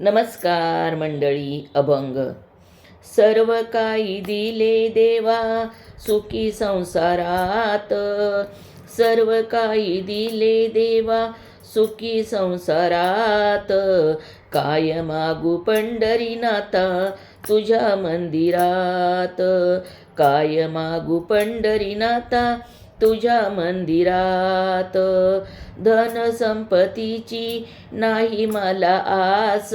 नमस्कार मंडळी अभंग. सर्व काही दिले देवा सुखी संसारात. सर्व काही दिले देवा सुखी संसारात. काय मागू पंढरीनाथा तुझ्या मंदिरात? काय मागू पंढरीनाथा तुझ्या मंदिरात. धन संपत्तीची नाही मला आस.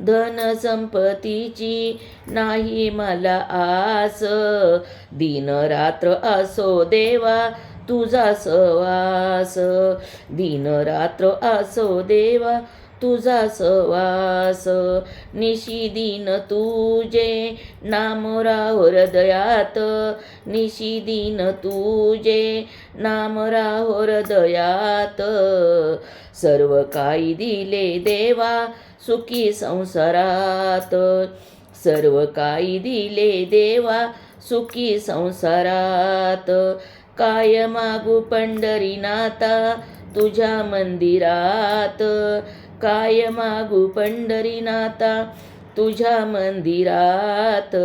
धन संपत्तीची नाही मला आस. दिन रात्र असो देवा तुझा सवास दिन रात्र असो देवा तुझा सवास निशी दिन तुझे. नाम राहो हृदयात निशिदिन तुझे. नाम राहो हृदयात सर्व काही दिले देवा सुखी संसारात. सर्व काही दिले देवा सुखी संसारात. काय मागू पंढरीनाथा तुझ्या मंदिरात. काय मागू पंढरीनाथा तुझ्या मंदिरात.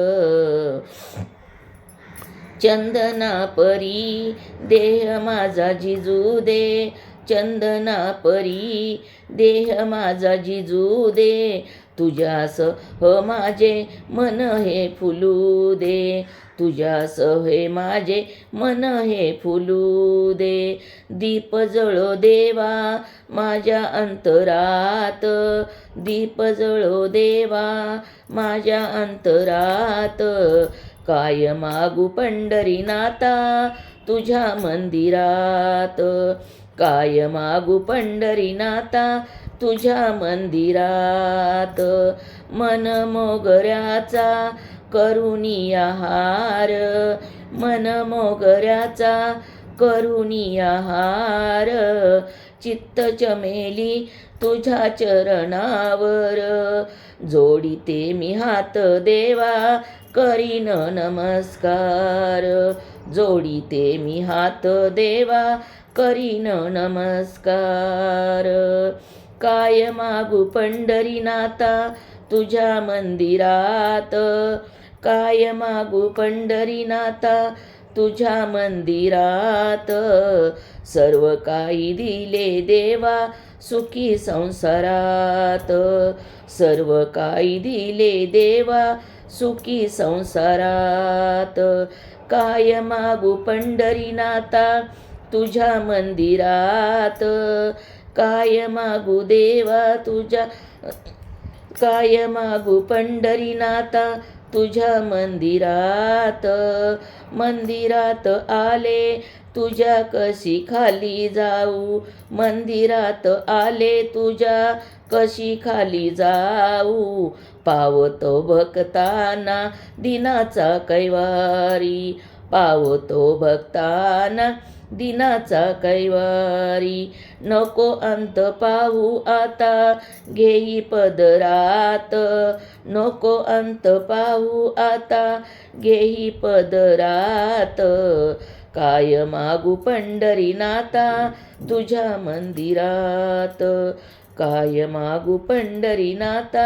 चंदना परी देह माझा जिजू दे. चंदना परी देह माझा जिजू दे. तुझ्यास ह माझे मन हे फुलू दे. तुझ्यास हे माझे मन हे फुलू दे. दीप जळो देवा माझ्या अंतरात. दीप जळो देवा माझ्या अंतरात. काय मागू पंढरीनाथा? तुझ्या मंदिरात. काय मागू पंढरीनाथा तुझ्या मंदिरात. मन मोगऱ्याचा करुणी आहार मन मोगऱ्याचा करुनिया हार चित्त चमेली तुझ्या चरणावर. जोडिते मी हात देवा करीन नमस्कार. जोडिते मी हात देवा करीन नमस्कार. काय मागू पंढरीनाथा तुझ्या मंदिरात? काय मागू पंढरीनाथा तुझ्या मंदिरात सर्व काही दिले देवा सुखी संसारात. सर्व काही दिले देवा सुखी संसारात. काय मागू पंढरीनाथा तुझ्या मंदिरात? काय मागू देवा तुझ्या काय मागू पंढरीनाथा तुझ्या मंदिरात मंदिरात आले. तुझ्या कशी खाली जाऊ? मंदिरात आले. तुझ्या कशी खाली जाऊ? पावतो भक्ताना दिनाचा कैवारी. पावतो भक्ताना दिनाचा कैवारी. नको अंत पाहू आता घेई पदरात नको अंत पाहू आता घेई पदरात काय मागू पंढरीनाथा तुझ्या मंदिरात. काय मागू पंढरीनाथा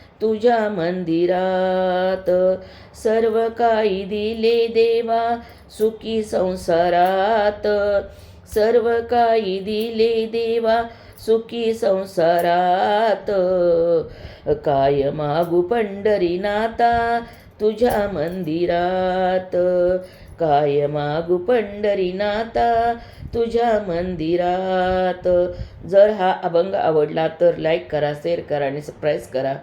तुझ्या मंदिरात सर्व काही दिले देवा सुखी संसारात. सर्व काही दिले देवा सुखी संसारात. काय मागू पंढरीनाथा तुझ्या मंदिरात? काय मागू पंढरीनाथा तुझ्या मंदिरात? जर हा अभंग आवडला तर लाईक करा शेअर करा आणि सबस्क्राईब करा.